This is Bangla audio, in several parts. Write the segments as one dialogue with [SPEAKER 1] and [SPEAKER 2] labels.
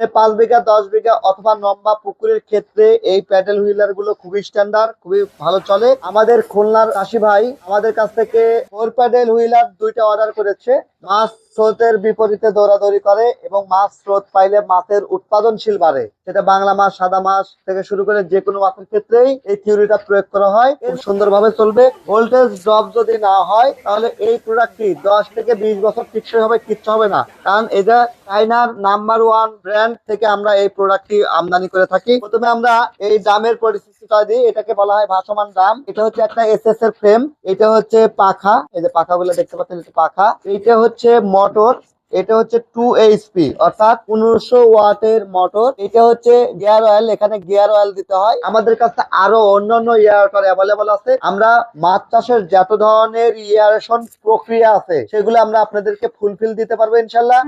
[SPEAKER 1] পাঁচ বিঘা, দশ বিঘা অথবা লম্বা পুকুরের ক্ষেত্রে এই প্যাডেল হুইলারগুলো খুবই স্ট্যান্ডার্ড খুবই ভালো চলে। আমাদের খুলনার রাশি ভাই আমাদের কাছ থেকে ফোর প্যাডেল হুইলার দুইটা অর্ডার করেছে। মাছ স্রোতের বিপরীতে দৌড়াদৌড়ি করে এবং মাছ স্রোত পাইলে মাছের উৎপাদনশীল বাড়ে। সেটা বাংলা মাছ, সাদা মাছ থেকে শুরু করে যে কোনো মাছের ক্ষেত্রেই এই থিওরিটা প্রয়োগ করা হয়। খুব সুন্দরভাবে চলবে। ভোল্টেজ ড্রপ যদি না হয়, তাহলে এই প্রোডাক্টটি দশ থেকে বিশ বছর টিকসই হবে, কিচ্ছু হবে না। কারণ এটা চাইনার নাম্বার ওয়ান ব্র্যান্ড থেকে আমরা এই প্রোডাক্টটি আমদানি করে থাকি। প্রথমে আমরা এই দামের পরিস্থিতিটা দিই এটাকে বলা হয় ভাসমান দাম। এটা হচ্ছে একটা এস এর ফ্রেম এটা হচ্ছে পাখা। এই যে পাখাগুলো দেখতে পাচ্ছেন পাখা। এইটা হচ্ছে মোটর, এটা হচ্ছে টু এইচপি অর্থাৎ পনেরোশো ওয়াটের মোটর। এটা হচ্ছে গিয়ার অয়েল এখানে গিয়ার অয়েল দিতে হয়। আমাদের কাছে আরও অন্যান্য ইয়ারটার অ্যাভেলেবল আছে। আমরা মাছ চাষের যত ধরনের ইয়ারেশন প্রক্রিয়া আছে, সেগুলো আমরা আপনাদেরকে ফুলফিল দিতে পারব ইনশাল্লাহ।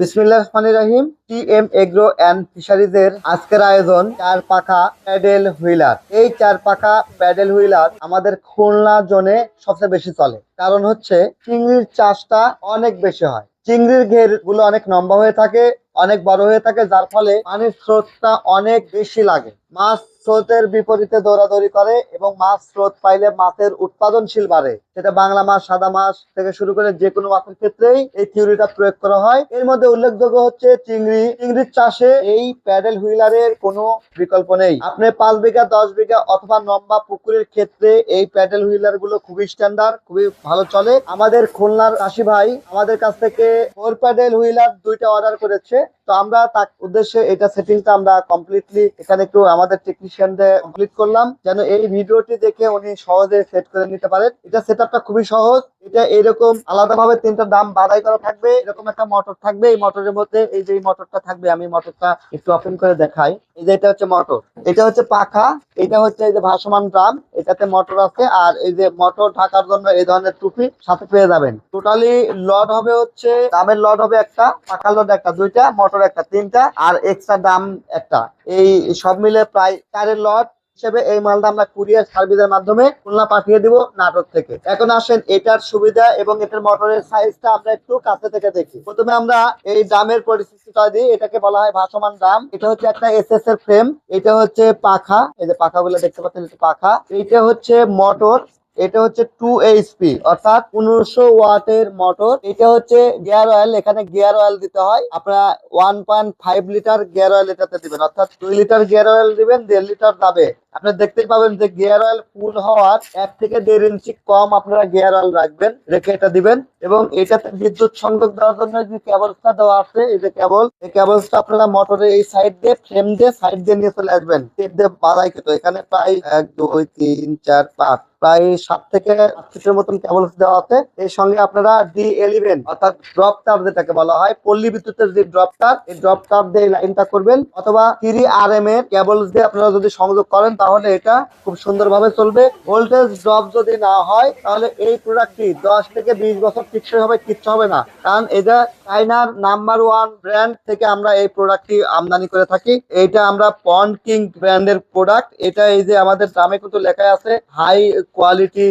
[SPEAKER 1] বিসমিল্লাহ রহমানির রহিম। T M agro and fisheries এর আজকের আয়োজন চার পাখা প্যাডেল হুইলার। এই চার পাখা প্যাডেল হুইলার আমাদের খুলনা জোনে সবচেয়ে বেশি চলে। কারণ হচ্ছে চিংড়ির চাষটা অনেক বেশি হয়। চিংড়ির ঘেরগুলো অনেক লম্বা হয়ে থাকে, অনেক বড় হয়ে থাকে, যার ফলে পানির স্রোতটা অনেক বেশি লাগে। মাছ স্রোতের বিপরীতে দৌড়াদৌড়ি করে এবং মাছ স্রোত পাইলে মাছের উৎপাদনশীল বাড়ে। সেটা বাংলা মাছ, সাদা মাছ থেকে শুরু করে যে কোনো মাছের ক্ষেত্রেই এই থিওরিটা প্রয়োগ করা হয়। এর মধ্যে উল্লেখযোগ্য হচ্ছে চিংড়ি। চিংড়ির চাষে এই প্যাডেল হুইলারের কোনো বিকল্প নেই। আপনি পাঁচ বিঘা, দশ বিঘা অথবা লম্বা পুকুরের ক্ষেত্রে এই প্যাডেল হুইলারগুলো খুবই স্ট্যান্ডার্ড খুবই ভালো চলে। আমাদের খুলনার চাষি ভাই আমাদের কাছ থেকে ফোর প্যাডেল হুইলার দুইটা অর্ডার করেছে। তো আমরা তার উদ্দেশ্যে এটা সেটিংটা আমরা কমপ্লিটলি এখানে একটু আমাদের টেকনিশিয়ানদের কমপ্লিট করলাম, যেন এই ভিডিওটি দেখে উনি সহজে সেট করে নিতে পারেন। এটা সেট খুবই সহজ, এটা এরকম আলাদাভাবে তিনটা দাম বাড়াই করা থাকবে, এরকম একটা মোটর থাকবে, এই মোটরের মধ্যে এই যে মোটরটা থাকবে, আমি মোটরটা একটু ওপেন করে দেখাই। এই যে এটা হচ্ছে মোটর। এটা হচ্ছে পাখা, এটা হচ্ছে এই যে ভাসমান ড্রাম এটাতে মোটর আছে, আর এই যে মোটর ঢাকার জন্য এই ধরনের টুপি সাথে পেয়ে যাবেন। টোটালি লড হবে হচ্ছে, দামের লড হবে একটা পাখা লড একটা, দুইটা, মোটর একটা, তিনটা, আর এক্সট্রা দাম একটা। এই সব মিলে প্রায় চারের লট হিসেবে এই মালটা আমরা কুরিয়ার সার্ভিসের মাধ্যমে খুলনা পাঠিয়ে দিব নাটক থেকে। এখন আসেন, এটার সুবিধা এবং এটার মোটরের সাইজটা আমরা একটু কাছে থেকে দেখি। প্রথমে আমরা এই দামের পরিস্থিতিটা দিই। এটাকে বলা হয় ভাসমান দাম। এটা হচ্ছে একটা এসএস এর ফ্রেম এটা হচ্ছে পাখা। এই যে পাখাগুলো দেখতে পাচ্ছেন, এটা পাখা। এইটা হচ্ছে মোটর এটা হচ্ছে টু এইচপি অর্থাৎ পনেরোশো ওয়াটের মোটর এটা হচ্ছে গিয়ার অয়েল এখানে গিয়ার অয়েল দিতে হয়। আপনারা one point five litre gear oil এটাতে দিবেন, অর্থাৎ দুই লিটার গিয়ার অয়েল দিবেন, দেড় লিটার দাবে আপনি দেখতে পাবেন যে গিয়ার অয়েল ফুল হওয়ার এক থেকে দেড় ইঞ্চি কম আপনারা গিয়ার অয়েল রাখবেন, রেখে এটা দিবেন এবং এটাতে বিদ্যুৎ সংযোগ দেওয়ার জন্য যে কেবলসটা দেওয়া আছে, এই যে কেবল এই কেবলসটা আপনারা মোটরের এই সাইড দিয়ে ফ্রেম দিয়ে সাইড দিয়ে নিয়ে চলে আসবেন। টেপ দিয়ে বাধাই কিন্তু এখানে প্রায় এক, দুই, তিন, চার, পাঁচ, প্রায় সাত থেকে আট ফিটের মতন কেবলস দেওয়া আছে। এর সঙ্গে আপনারা ডি এলিভেন অর্থাৎ ড্রপ তার যেটাকে বলা হয়, পল্লী বিদ্যুতের যে ড্রপ তার এই ড্রপ তার দিয়ে লাইনটা করবেন অথবা থ্রি আর এম এর কেবলস দিয়ে আপনারা যদি সংযোগ করেন তাহলে এটা খুব সুন্দরভাবে চলবে। ভোল্টেজ ড্রপ যদি না হয়, তাহলে এই প্রোডাক্টটি দশ থেকে বিশ বছর টিকসই হবে, কিচ্ছু হবে না। কারণ এটা চাইনার নাম্বার ওয়ান ব্র্যান্ড থেকে আমরা এই প্রোডাক্টটি আমদানি করে থাকি। এটা আমরা পন্ড কিং ব্র্যান্ডের প্রোডাক্ট এটা এই যে আমাদের দামে কিন্তু লেখা আছে হাই কোয়ালিটি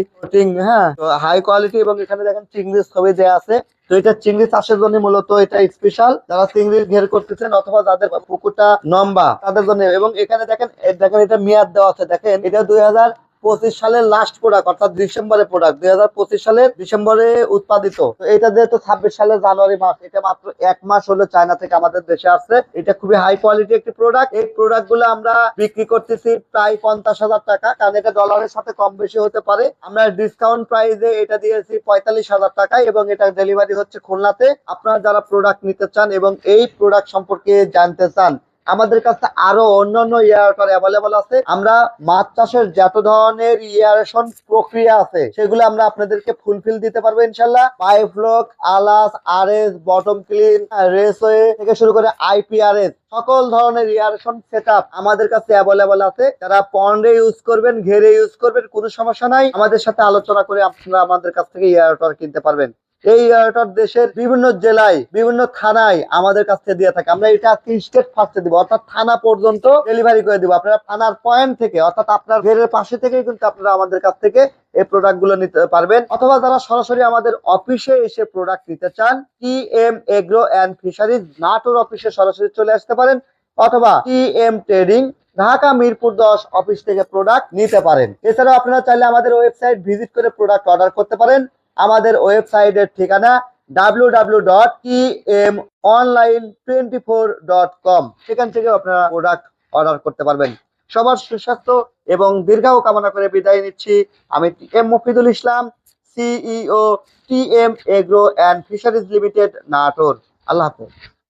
[SPEAKER 1] হ্যাঁ? হাই কোয়ালিটি এবং এখানে দেখেন চিংড়ির ছবি দেওয়া আছে। তো এটা চিংড়ি চাষের জন্য মূলত এটা স্পেশাল যারা চিংড়ির ঘের করতেছেন অথবা যাদের পুকুরটা লম্বা, তাদের জন্য। এবং এখানে দেখেন দেখেন এটা মেয়াদ দেওয়া আছে। দেখেন, এটা দুই হাজার পঁচিশ সালের লাস্ট প্রোডাক্ট অর্থাৎ ডিসেম্বরের প্রোডাক্ট দুই হাজার পঁচিশ সালের ডিসেম্বরে উৎপাদিত। এটা যেহেতু ছাব্বিশ সালের জানুয়ারি মাস, এটা মাত্র এক মাস হলো চায়না থেকে আমাদের দেশে আসছে। এটা খুবই হাই কোয়ালিটি একটি প্রোডাক্ট এই প্রোডাক্টগুলো আমরা বিক্রি করতেছি প্রায় পঞ্চাশ হাজার টাকা, কারণ এটা ডলারের সাথে কম বেশি হতে পারে। আমরা ডিসকাউন্ট প্রাইসে এটা দিয়েছি পঁয়তাল্লিশ হাজার টাকা এবং এটা ডেলিভারি হচ্ছে খুলনাতে। আপনারা যারা প্রোডাক্ট নিতে চান এবং এই প্রোডাক্ট সম্পর্কে জানতে চান আমাদের কাছে আরও অন্যান্য ইয়ারটার অ্যাভেলেবল আছে। আমরা মাছ চাষের যত ধরনের ইয়ারেশন প্রক্রিয়া আছে, সেগুলো আমরা আপনাদেরকে ফুলফিল দিতে পারব ইনশাল্লাহ পাইফ্লক আলাস আর এস বটম ক্লিন রেসওয়ে থেকে শুরু করে আইপিআরএস সকল ধরনের ইয়ারেশন সেট আমাদের কাছে অ্যাভেলেবল আছে। যারা পন্ডে ইউজ করবেন, ঘেরে ইউজ করবেন, কোনো সমস্যা নাই। আমাদের সাথে আলোচনা করে আপনারা আমাদের কাছ থেকে ইয়ারটার কিনতে পারবেন। এই এয়ারটার দেশের বিভিন্ন জেলায়, বিভিন্ন থানায় আমাদের কাছ থেকে দিয়ে থাকে। আমরা এটা আজকে স্টেট ফার্স্টে দিব, অর্থাৎ থানা পর্যন্ত ডেলিভারি করে দিব। আপনারা থানার পয়েন্ট থেকে, অর্থাৎ আপনার ঘরের পাশে থেকেই কিন্তু আপনারা আমাদের কাছ থেকে এই প্রোডাক্টগুলো নিতে পারবেন। অথবা যারা সরাসরি আমাদের অফিসে এসে প্রোডাক্ট নিতে চান T M agro and fisheries Natore অফিসে সরাসরি চলে আসতে পারেন, অথবা T M trading Dhaka Mirpur দশ অফিস থেকে প্রোডাক্ট নিতে পারেন। এছাড়াও আপনারা চাইলে আমাদের ওয়েবসাইট ভিজিট করে প্রোডাক্ট অর্ডার করতে পারেন। আমাদের ওয়েবসাইটের ঠিকানা W W dot M online twenty four dot com সেখান থেকে আপনারা প্রোডাক্ট অর্ডার করতে পারবেন। সবার সুস্বাস্থ্য এবং দীর্ঘাও কামনা করে বিদায় নিচ্ছি। আমি T M Mofidul Islam CEO T M agro and fisheries limited Natore. আল্লাহ হাফেজ।